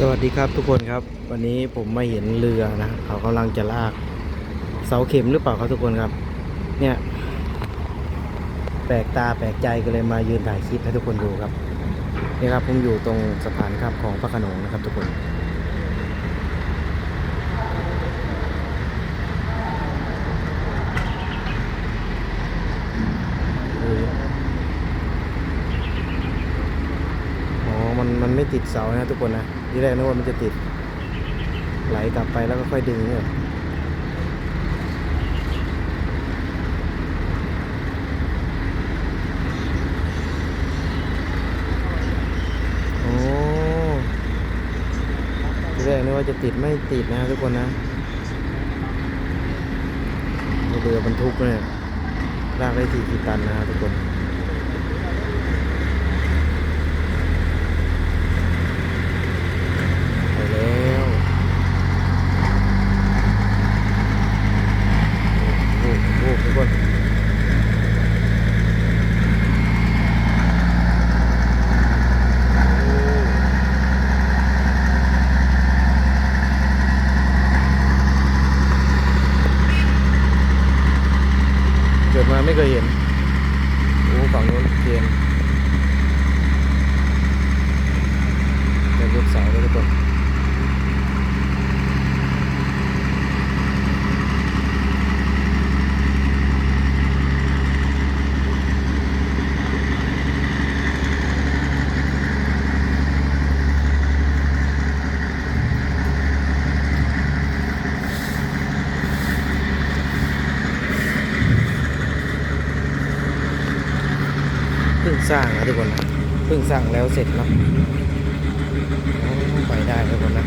สวัสดีครับทุกคนครับ วันนี้ผมมาเห็นเรือนะเขากำลังจะลาก เสาเข็มหรือเปล่าครับทุกคนครับ เนี่ย แปลกตาแปลกใจก็เลยมายืนถ่ายคลิปให้ทุกคนดูครับนี่ครับผมอยู่ตรงสะพานข้ามของพระโขนงนะครับทุกคน อ๋อ มันไม่ติดเสานะทุกคนนะที่แรกนึกว่ามันจะติด ไหลกลับไปแล้วก็ค่อยดึงเนี่ยโอ้ที่แรกนึกว่าจะติดไม่ติดนะทุกคนนะเรือบรรทุกเนี่ยลากได้สี่กี่ตันนะทุกคน ไปแล้วโอ้โหทุกคนโอ้เกิดมาไม่เคยเห็นโอ้ฝั่งนู้นเทียนเป็นลูกสาวเลยทุกคน สร้างนะทุกคนนะเพิ่งสร้างแล้วเสร็จเนาะไปได้ทุกคนนะ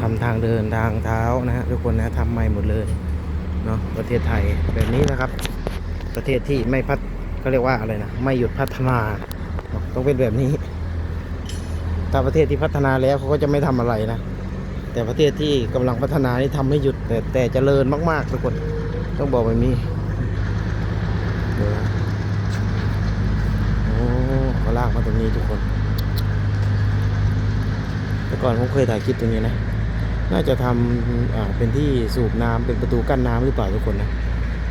ทำทางเดินทางเท้านะฮะทุกคนนะทำใหม่หมดเลยเนาะประเทศไทยแบบนี้นะครับ ประเทศที่ไม่พัฒเขาเรียกว่าอะไรนะ ไม่หยุดพัฒนาต้องเป็นแบบนี้ ถ้าประเทศที่พัฒนาแล้วเขาก็จะไม่ทำอะไรนะ แต่ประเทศที่กำลังพัฒนานี่ทำไม่หยุด แต่แต่เจริญมากๆทุกคนต้องบอกแบบนี้เดี๋ยวโอ้เขาลากมาตรงนี้ทุกคน แต่ก่อนผมเคยถ่ายคลิปตรงนี้นะ น่าจะทำอ่าเป็นที่สูบน้ำเป็นประตูกั้นน้ำหรือเปล่าทุกคนนะ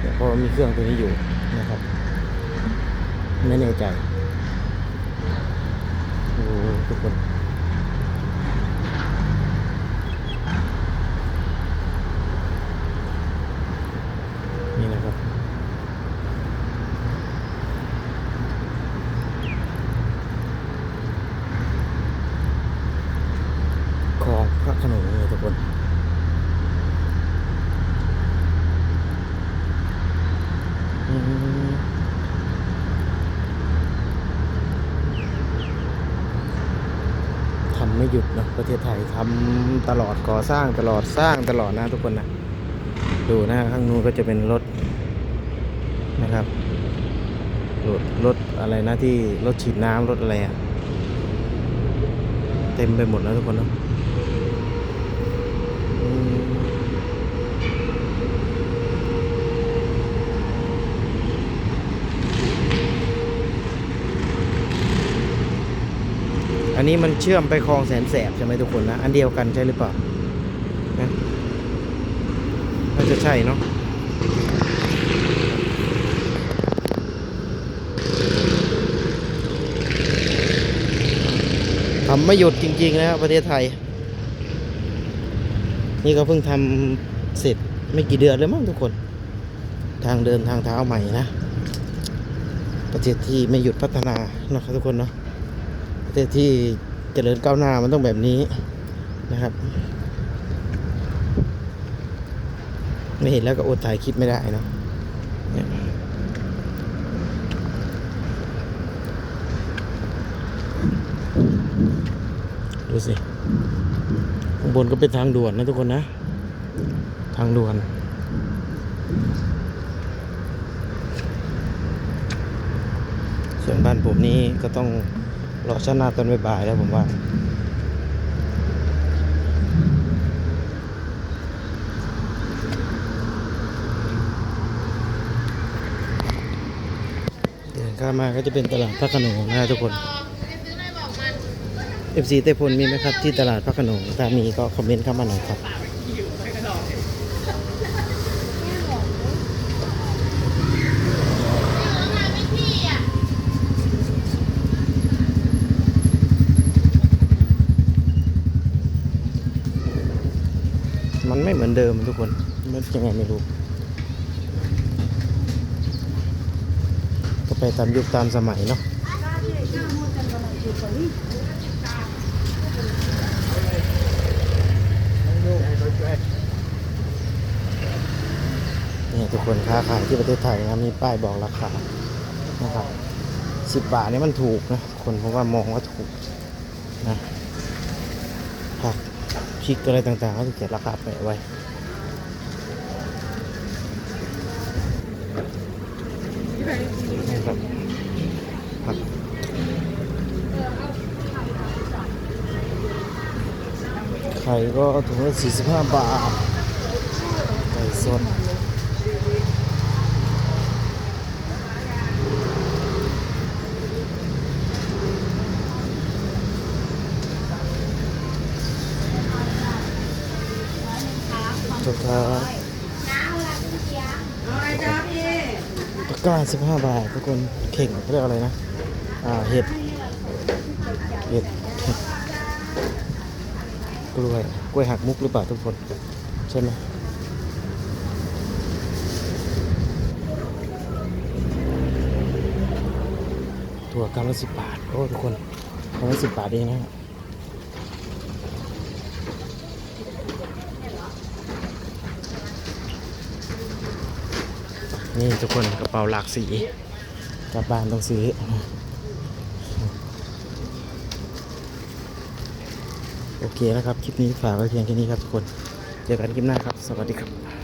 เนี่ยเพราะมีเครื่องตัวนี้อยู่นะครับ ไม่แน่ใจ ทุกคนนี่นะครับของพระขนงเลยทุกคน อืมทำ ไม่หยุดเนาะประเทศไทยทำตลอดก่อสร้างตลอดสร้างตลอดนะทุกคนนะดูนะข้างนู้นก็จะเป็นรถนะครับรถรถอะไรนะที่รถฉีดน้ำรถอะไรอะเต็มไปหมดแล้วทุกคนเนาะ อันนี้มันเชื่อมไปคลองแสนแสบใช่ไหมทุกคนนะ อันเดียวกันใช่หรือเปล่านะน่าจะใช่เนาะทำไม่หยุดจริงๆนะครับประเทศไทย นี่ก็เพิ่งทำเสร็จไม่กี่เดือนเลยมั้งทุกคน ทางเดินทางเท้าใหม่นะ ประเทศที่ไม่หยุดพัฒนาเนาะครับทุกคนเนาะ ประเทศที่เจริญก้าวหน้ามันต้องแบบนี้นะครับ ไม่เห็นแล้วก็อดถ่ายคลิปไม่ได้เนาะดูสิ ข้างบนก็เป็นทางด่วนนะทุกคนนะ ทางด่วนส่วนบ้านผมนี่ก็ต้อง รอชนะตอนบ่ายๆแล้วผมว่าข้ามาก็จะเป็นตลาดพระขนงนะทุกคนเอฟซีเตพลมีไหมครับที่ตลาดพระขนงถ้ามีก็คอมเมนต์เข้ามาหน่อยครับ มันไม่เหมือนเดิมทุกคนมันยังไงไม่รู้ก็ไปตามยุคตามสมัยเนาะนี่ทุกคนค้าขายที่ประเทศไทยนะครับมีป้ายบอกราคานะครับสิบบาทนี่มันถูกนะคนผมว่ามองว่าถูกนะผักพ ริกตัวอะไรต่างๆเขาจะเขียนราคาแปะไว้นี่ครับผักไข่ก็ถุงละ45 บาทไข่สดทุก ครับตะกร้าสิบห้าบาททุกคนเข่งเขาเรียกอะไรนะ อ่าเห็ด เห็ดกล้วยกล้วยหักมุกหรือเปล่าทุกคนใช่ไหมถั่วกำละสิบบาท โอ้ทุกคนกำละสิบบาทเองนะ นี่ทุกคนกระเป๋าหลากสีกลับบ้านต้องซื้อโอเคแล้วครับ คลิปนี้ฝากไว้เพียงแค่นี้ครับทุกคน เจอกันคลิปหน้าครับ สวัสดีครับ